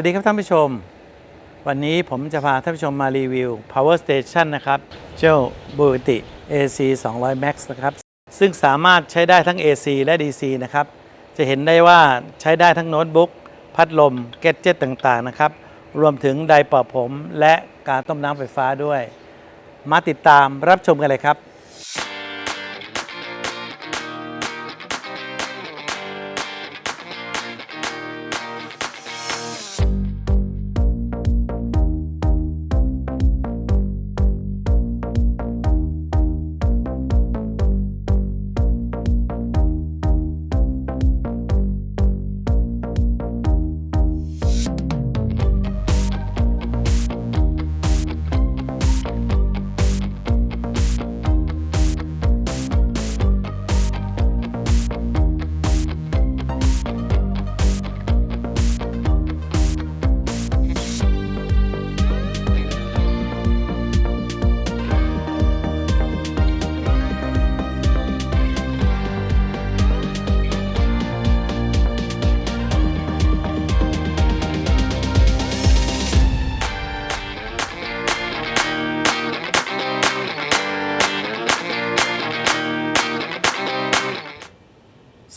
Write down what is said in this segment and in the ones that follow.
วัสดีครับท่านผู้ชม วันนี้ผมจะพาท่านผู้ชมมารีวิว Power Station นะครับ เจ้า b u t i AC 200 Max นะครับ ซึ่งสามารถใช้ได้ทั้ง AC และ DC นะครับ จะเห็นได้ว่าใช้ได้ทั้งโน้ตบุ๊ก พัดลมเกจเจ็ตต่างๆ นะครับ รวมถึงไดร์เป่าผม และการต้มน้ำไฟฟ้าด้วย มาติดตามรับชมกันเลยครับ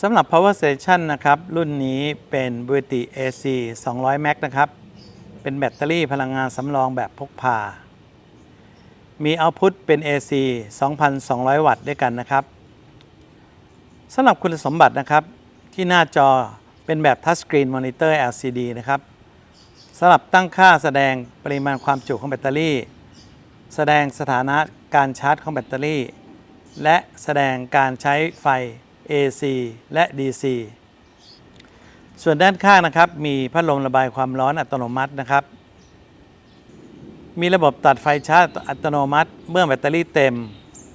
สำหรับ Power Station นะครับ รุ่นนี้เป็น b u t i AC 200 Max นะครับ เป็นแบตเตอรี่พลังงานสำรองแบบพกพา มีเอาพุตเป็น AC 2,200 วัตต์ด้วยกันนะครับสำหรับคุณสมบัตินะครับ ที่หน้าจอเป็นแบบ Touch Screen Monitor LCD นะครับสำหรับตั้งค่าแสดงปริมาณความจุของแบตเตอรี่ แสดงสถานะการชาร์จของแบตเตอรี่ และแสดงการใช้ไฟ AC และ DC ส่วนด้านข้างนะครับ มีพัดลมระบายความร้อนอัตโนมัตินะครับ มีระบบตัดไฟชาร์จอัตโนมัติ เมื่อแบตเตอรี่เต็ม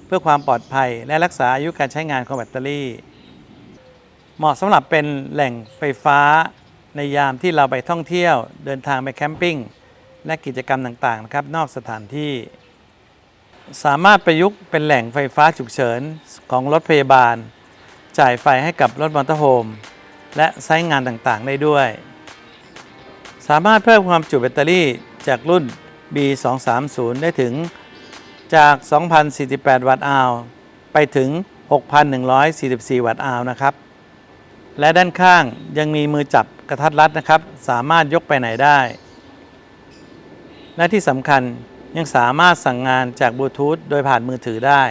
เพื่อความปลอดภัย และรักษาอายุการใช้งานของแบตเตอรี่ เหมาะสำหรับเป็นแหล่งไฟฟ้าในยามที่เราไปท่องเที่ยว เดินทางไปแคมปิ้งและกิจกรรมต่างๆนะครับ นอกสถานที่ สามารถประยุกต์เป็นแหล่งไฟฟ้าฉุกเฉินของรถพยาบาล จ่ายไฟให้กับรถมอเตอร์โฮมและใช้งานต่างๆ ได้ด้วย สามารถเพิ่มความจุแบตเตอรี่จากรุ่น B230 ได้ถึงจาก 2,048 วัตต์อาวไปถึง 6,144 วัตต์อาวนะครับ และด้านข้างยังมีมือจับกระทัดรัดนะครับ สามารถยกไปไหนได้ และที่สำคัญยังสามารถสั่งงานจากบลูทูธโดยผ่านมือถือได้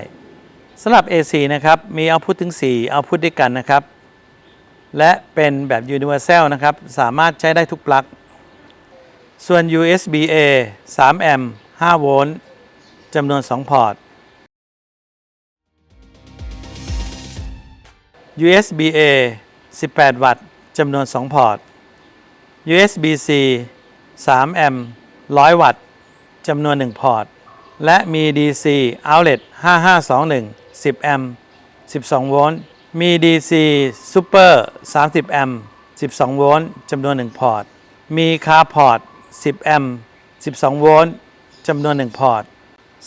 สำหรับ AC นะครับมีเอาพุทถึง 4 เอาพุทด้วยกันนะครับ และเป็นแบบ Universal นะครับ สามารถใช้ได้ทุกปลั๊กส่วน USB A 3 แอมป์5โวลต์จำนวน 2 พอร์ต USB A 18 วัตต์จำนวน 2 พอร์ต USB C 3 แอมป์100 วัตต์จำนวน 1 พอร์ต และมี DC Outlet 5521 10 แอมป์ 12 โวลต์ มี DC Super 30 แอมป์ 12 โวลต์จำนวน 1 พอร์ต มี Car Port 10 แอมป์ 12 โวลต์จำนวน 1 พอร์ต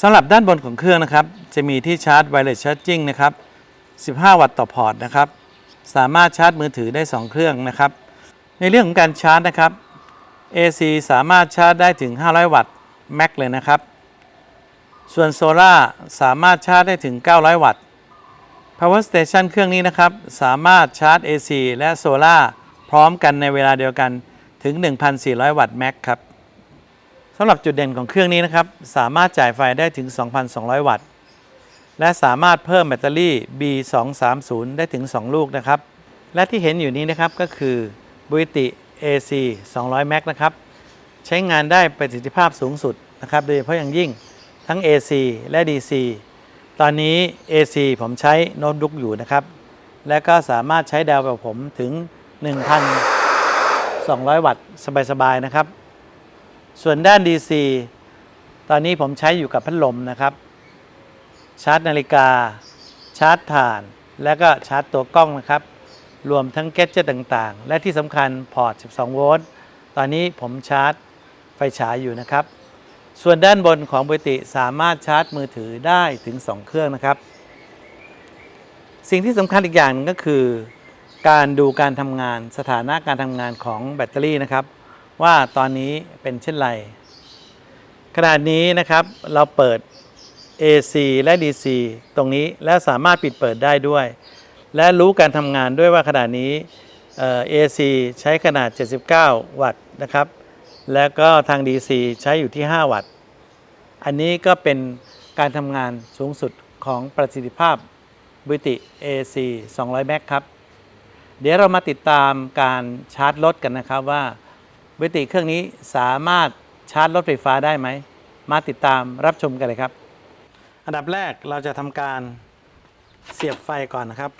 สำหรับด้านบนของเครื่องนะครับ จะมีที่ชาร์จ Wireless Charging นะครับ 15 วัตต์ต่อพอร์ตนะครับ สามารถชาร์จมือถือได้ 2 เครื่องนะครับ ในเรื่องของการชาร์จนะครับ AC สามารถชาร์จได้ถึง 500 วัตต์แม็กเลยนะครับ ส่วนโซล่าสามารถชาร์จได้ถึง 900 วัตต์ Power Station เครื่องนี้นะครับ สามารถชาร์จ AC และโซล่าพร้อมกันในเวลาเดียวกันถึง 1,400 วัตต์แม็กครับสำหรับจุดเด่นของเครื่องนี้นะครับ สามารถจ่ายไฟได้ถึง 2,200 วัตต์ และสามารถเพิ่มแบตเตอรี่ B230 ได้ถึง 2 ลูกนะครับ และที่เห็นอยู่นี้นะครับก็คือ b u i t i AC 200 Max นะครับ ใช้งานได้ประสิทธิภาพสูงสุดนะครับ โดยเฉพาะอย่างยิ่ง ทั้ง AC และ DC ตอนนี้ AC ผมใช้โน้ตบุ๊กอยู่นะครับ และก็สามารถใช้ดาวกับผมถึง 1,200 วัตต์สบายๆนะครับ ส่วนด้าน DC ตอนนี้ผมใช้อยู่กับพัดลมนะครับ ชาร์จนาฬิกา ชาร์จถ่าน และก็ชาร์จตัวกล้องนะครับ รวมทั้งแกดเจตต่างๆ และที่สำคัญพอร์ต 12 โวลต์ ตอนนี้ผมชาร์จไฟฉายอยู่นะครับ ส่วนด้านบนของปกติสามารถชาร์จมือถือได้ถึง 2 เครื่องนะครับ สิ่งที่สำคัญอีกอย่างหนึงก็คือ การดูการทำงานสถานะการทำงานของแบตเตอรี่นะครับ ว่าตอนนี้เป็นเช่นไรขณะนี้นะครับเราเปิด AC และ DC ตรงนี้แล้วสามารถปิดเปิดได้ด้วย และรู้การทำงานด้วยว่าขณะนี้เอ่อ AC ใช้ขนาด 79 วัตต์นะครับ แล้วก็ทาง DC ใช้อยู่ที่ 5 วัตต์ อันนี้ก็เป็นการทำงานสูงสุดของประสิทธิภาพวิติ AC 200 แมกครับ เดี๋ยวเรามาติดตามการชาร์จรถกันนะครับว่าวิติเครื่องนี้สามารถชาร์จรถไฟฟ้าได้ไหม มาติดตามรับชมกันเลยครับ อันดับแรกเราจะทำการเสียบไฟก่อนนะครับ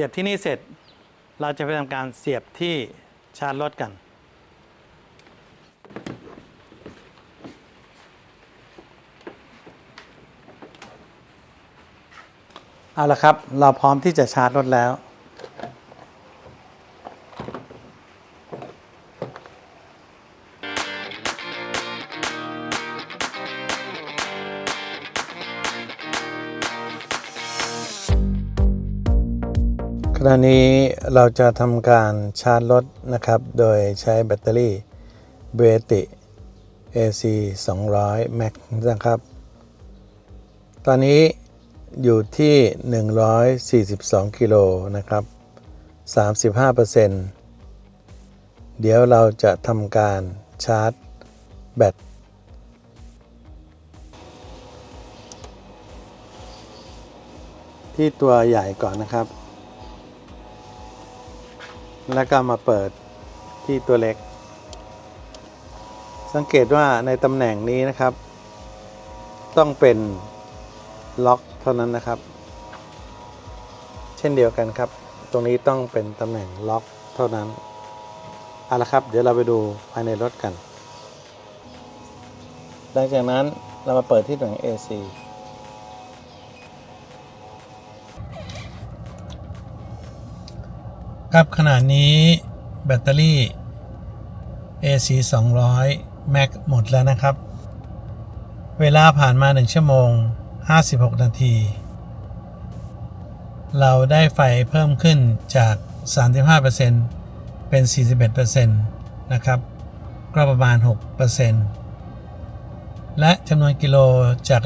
สียบที่นี่เสร็จ เราจะไปทำการเสียบที่ชาร์จรถกันเอาละครับ เราพร้อมที่จะชาร์จรถแล้ว ณะนี้เราจะทำการชาร์จรถนะครับ โดยใช้แบตเตอรี่เบติ AC 200 Max นะครับ ตอนนี้อยู่ที่ 142 กิโลนะครับ 35%เดี๋ยวเราจะทำการชาร์จแบตที่ตัวใหญ่ก่อนนะครับ แล้วก็มาเปิดที่ตัวเล็ก สังเกตว่าในตำแหน่งนี้นะครับ ต้องเป็นล็อกเท่านั้นนะครับ เช่นเดียวกันครับ ตรงนี้ต้องเป็นตำแหน่งล็อกเท่านั้นเอาละครับ เดี๋ยวเราไปดูภายในรถกัน หลังจากนั้นเรามาเปิดที่ตำแหน่ง AC ครับขณะนี้แบตเตอรี่ AC 200 Max หมดแล้วนะครับ เวลาผ่านมา 1 ชั่วโมง 56 นาที เราได้ไฟเพิ่มขึ้นจาก 35%เป็น 41%นะครับ ก็ประมาณ 6%และจำนวนกิโลจาก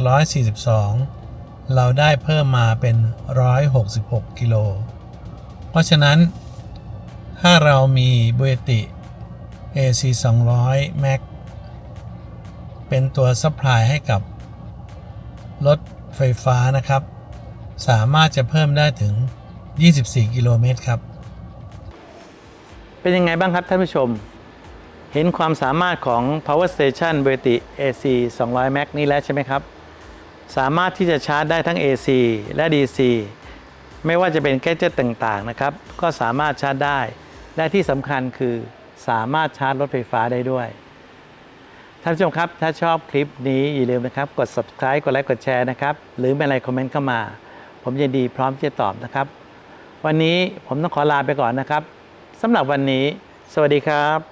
142 เราได้เพิ่มมาเป็น 166 กิโล เพราะฉะนั้น ถ้าเรามีบุยติ AC 200 Max เป็นตัวซัพพลายให้กับ รถไฟฟ้านะครับ สามารถจะเพิ่มได้ถึง 24 กิโลเมตรครับ เป็นยังไงบ้างครับท่านผู้ชม เห็นความสามารถของ Power Station v e r t i AC 200 Max นี้แล้วใช่ไหมครับ สามารถที่จะชาร์จได้ทั้ง AC และ DC ไม่ว่าจะเป็นแกจิตต่างๆนะครับ ก็สามารถชาร์จได้ และที่สำคัญคือสามารถชาร์จรถไฟฟ้าได้ด้วย ท่านผู้ชมครับ ถ้าชอบคลิปนี้อย่าลืมนะครับ กด subscribe กดไลค์กดแชร์นะครับ หรือมีอะไรคอมเมนต์เข้ามา ผมยินดีพร้อมที่จะตอบนะครับ วันนี้ผมต้องขอลาไปก่อนนะครับสำหรับวันนี้ สวัสดีครับ